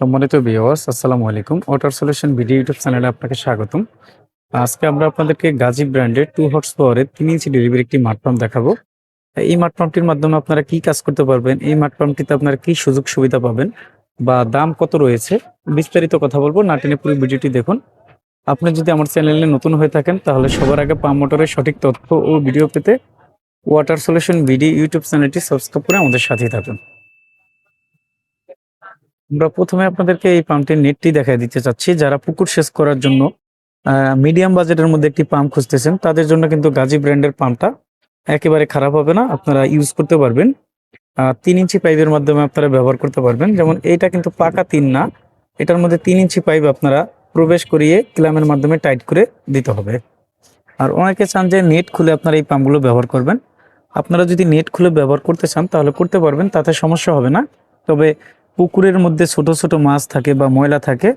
সম্মানিত ভিউয়ার্স আসসালামু আলাইকুম। ওয়াটার সলিউশন ভিডিও ইউটিউব চ্যানেলে আপনাকে স্বাগতম। আজকে আমরা আপনাদেরকে গাজী ব্র্যান্ডের টু হর্স পাওয়ারের তিন ইঞ্চি ডেলিভারি একটি মাঠ পাম্প দেখাবো। এই মাঠ পাম্পটির মাধ্যমে আপনারা কি কাজ করতে পারবেন, এই মাঠ পাম্পটিতে আপনারা কি সুযোগ সুবিধা পাবেন, বা দাম কত রয়েছে, বিস্তারিত কথা বলব, না টেনে পুরো ভিডিওটি দেখুন। আপনি যদি আমার চ্যানেলে নতুন হয়ে থাকেন, তাহলে সবার আগে পাম্প মোটরের সঠিক তথ্য ও ভিডিও পেতে ওয়াটার সলিউশন ভিডিও ইউটিউব চ্যানেলটি সাবস্ক্রাইব করে আমাদের সাথেই থাকুন। আমরা প্রথমে আপনাদেরকে এই পাম্পটির নেটটি দেখাই দিতে চাচ্ছি। যারা পুকুর সেচ করার জন্য মিডিয়াম বাজেটের মধ্যে একটি পাম্প খুঁজতেছেন, তাদের জন্য কিন্তু গাজী ব্র্যান্ডের পাম্পটা একেবারে খারাপ হবে না, আপনারা ইউজ করতে পারবেন। তিন ইঞ্চি পাইপের মাধ্যমে আপনারা ব্যবহার করতে পারবেন। যেমন এইটা কিন্তু পাকা তিন না, এটার মধ্যে তিন ইঞ্চি পাইপ আপনারা প্রবেশ করিয়ে ক্লামের মাধ্যমে টাইট করে দিতে হবে। আর অনেকে চান যে নেট খুলে আপনারা এই পাম্পগুলো ব্যবহার করবেন। আপনারা যদি নেট খুলে ব্যবহার করতে চান, তাহলে করতে পারবেন, তাতে সমস্যা হবে না। তবে পুকুরের মধ্যে ছোট ছোট মাছ থাকে বা ময়লা থাকে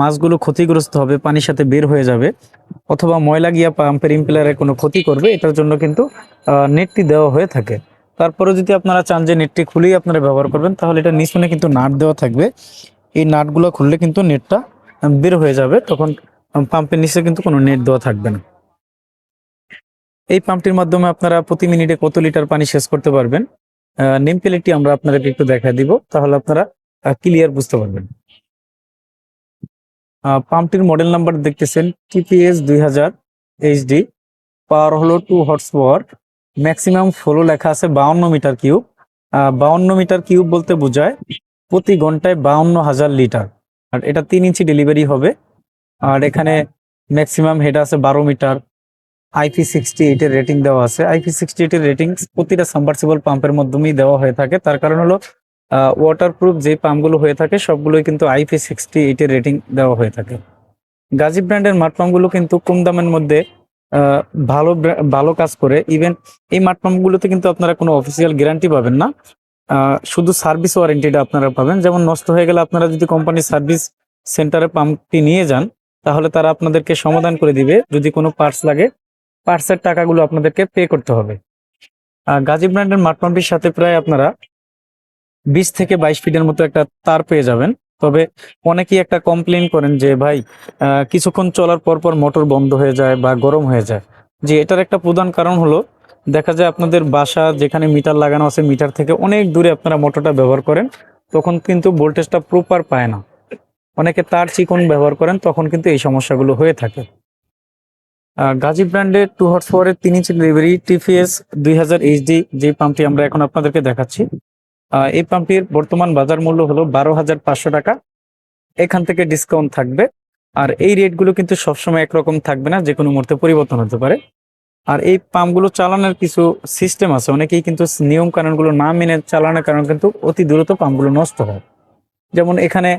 মাছগুলো ক্ষতিগ্রস্ত হবে, পানির সাথে বের হয়ে যাবে অথবা ময়লা গিয়া পাম্পের ইম্পেলারে কোনো ক্ষতি করবে, এটার জন্য কিন্তু নেটটি দেওয়া হয়ে থাকে। তারপরে যদি আপনারা চান যে নেটটি খুলেই আপনারা ব্যবহার করবেন, তাহলে এটা নিচনে কিন্তু নাট দেওয়া থাকবে। এই নাটগুলো খুললে কিন্তু নেটটা বের হয়ে যাবে, তখন পাম্পের নিচে কিন্তু কোনো নেট দেওয়া থাকবে না। এই পাম্পটির মাধ্যমে আপনারা প্রতি মিনিটে কত লিটার পানি শেষ করতে পারবেন? নেম প্লেটটি আমরা আপনাদেরকে একটু দেখা দিব, তাহলে আপনারা ক্লিয়ার বুঝতে পারবেন। পাম্পটির মডেল নাম্বার দেখতেছেন টিপিএস দুই হাজার এইচডি পাওয়ার হলো two horse power maximum flow লেখা আছে বাউন্ন মিটার কিউব বাউন্ন মিটার কিউব বলতে বোঝায় প্রতি ঘন্টায় বাউন্ন হাজার লিটার। আর এটা তিন ইঞ্চি ডেলিভারি হবে। আর এখানে ম্যাক্সিমাম হেড আছে বারো মিটার। আইপি সিক্সটি এইটের রেটিং দেওয়া আছে। আইপি সিক্সটি এইটের রেটিং প্রতিটা সাবমার্সিবল পাম্পের মাধ্যমেই দেওয়া হয়ে থাকে। তার কারণ হলো ওয়াটারপ্রুফ যে পাম্পগুলো হয়ে থাকে, সবগুলোই কিন্তু আইপি সিক্সটি এইটের রেটিং দেওয়া হয়ে থাকে। গাজী ব্র্যান্ডের মাঠ পাম্পগুলো কিন্তু কম দামের মধ্যে ভালো ভালো কাজ করে। ইভেন এই মাঠ পাম্পগুলোতে কিন্তু আপনারা কোনো অফিসিয়াল গ্যারান্টি পাবেন না। শুধু সার্ভিস ওয়ারেন্টিটা আপনারা পাবেন। যেমন নষ্ট হয়ে গেলে আপনারা যদি কোম্পানির সার্ভিস সেন্টারে পাম্পটি নিয়ে যান, তাহলে তারা আপনাদেরকে সমাধান করে দিবে। যদি কোনো পার্টস লাগে পার্টসের টাকাগুলো আপনাদেরকে পে করতে হবে। গাজী ব্র্যান্ডের মাঠ পাম্পটির সাথে প্রায় আপনারা বিশ থেকে বাইশ ফিটের মতো একটা তার পেয়ে যাবেন। তবে অনেকেই একটা কমপ্লেন করেন যে, ভাই কিছুক্ষণ চলার পর পর মোটর বন্ধ হয়ে যায় বা গরম হয়ে যায়। যে এটার একটা প্রধান কারণ হলো, দেখা যায় আপনাদের বাসা যেখানে মিটার লাগানো আছে মিটার থেকে অনেক দূরে আপনারা মোটরটা ব্যবহার করেন, তখন কিন্তু ভোল্টেজটা প্রপার পায় না। অনেকে তার চিকন ব্যবহার করেন, তখন কিন্তু এই সমস্যাগুলো হয়ে থাকে। গাজী ব্র্যান্ডের টু হর্স পাওয়ারের তিন ইঞ্চি ডেলিভারি টিপিএস দুই হাজার এইচডি যে পাম্পটি আমরা এখন আপনাদেরকে দেখাচ্ছি। এই পাম্পটির বর্তমান বাজার মূল্য হলো বারো হাজার পাঁচশো টাকা। এখান থেকে ডিসকাউন্ট থাকবে। আর এই রেটগুলো কিন্তু সবসময় একরকম থাকবে না যে কোনো মুহূর্তে পরিবর্তন হতে পারে। আর এই পাম্পগুলো চালানোর কিছু সিস্টেম আছে, অনেকেই কিন্তু নিয়ম কানুনগুলো না মেনে চালানোর কারণে কিন্তু অতি দ্রুত পাম্পগুলো নষ্ট হয়। যেমন এখানে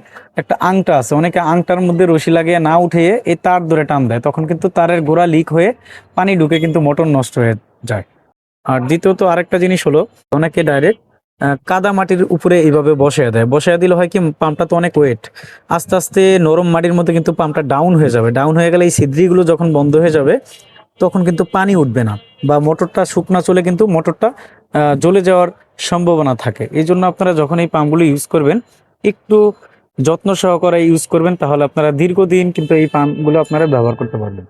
একটা আংটা আছে, অনেকে আংটার মধ্যে রশি লাগিয়ে না উঠিয়ে এই তার ধরে টান দেয়, তখন কিন্তু তারের গোড়া লিক হয়ে পানি ঢুকে কিন্তু মোটর নষ্ট হয়ে যায়। আর দ্বিতীয়ত আরেকটা জিনিস হলো, অনেকে ডাইরেক্ট কাদা মাটির উপরে এইভাবে বসিয়ে দেয়। বসিয়ে দিলে হয় কি, পাম্পটা তো অনেক ওয়েট আস্তে আস্তে নরম মাটির মধ্যে কিন্তু পাম্পটা ডাউন হয়ে যাবে। ডাউন হয়ে গেলে এই ছিদ্রিগুলো যখন বন্ধ হয়ে যাবে, তখন কিন্তু পানি উঠবে না বা মোটরটা শুকনা চলে কিন্তু মোটরটা জ্বলে যাওয়ার সম্ভাবনা থাকে। এই জন্য আপনারা যখন এই পাম্পগুলো ইউজ করবেন একটু যত্ন সহকারে ইউজ করবেন, তাহলে আপনারা দীর্ঘদিন কিন্তু এই পাম্পগুলো আপনারা ব্যবহার করতে পারবেন।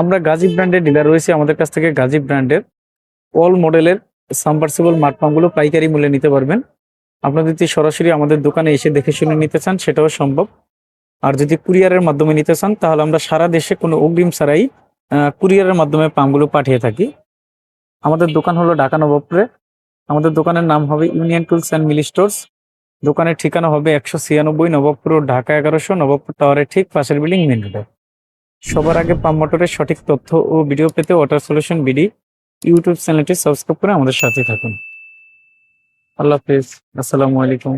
আমরা গাজী ব্র্যান্ডের ডিলার রয়েছে, আমাদের কাছ থেকে গাজী ব্র্যান্ডের অল মডেলের সাবমার্সিবল মাঠ পাম্পগুলো পাইকারি মূল্যে নিতে পারবেন। আপনারা যদি সরাসরি আমাদের দোকানে এসে দেখে শুনে নিতে চান, সেটাও সম্ভব। আর যদি কুরিয়ারের মাধ্যমে নিতে চান, তাহলে আমরা সারা দেশে কোনো অগ্রিম ছাড়াই কুরিয়ারের মাধ্যমে পাম্পগুলো পাঠিয়ে থাকি। আমাদের দোকান হলো ঢাকা নবাবপুরে। আমাদের দোকানের নাম হবে ইউনিয়ন টুলস অ্যান্ড মিলি স্টোর্স। দোকানের ঠিকানা হবে একশো ছিয়ানব্বই নবাবপুর ঢাকা এগারোশো নবাবপুর টাওয়ারের ঠিক পাশের বিল্ডিং মেন রোডে। সবার আগে পাম্প মোটরের সঠিক তথ্য ও ভিডিও পেতে ওয়াটার সলিউশন বিডি ইউটিউব চ্যানেলটি সাবস্ক্রাইব করে আমাদের সাথে থাকুন। আল্লাহ হাফিজ। আসসালামু আলাইকুম।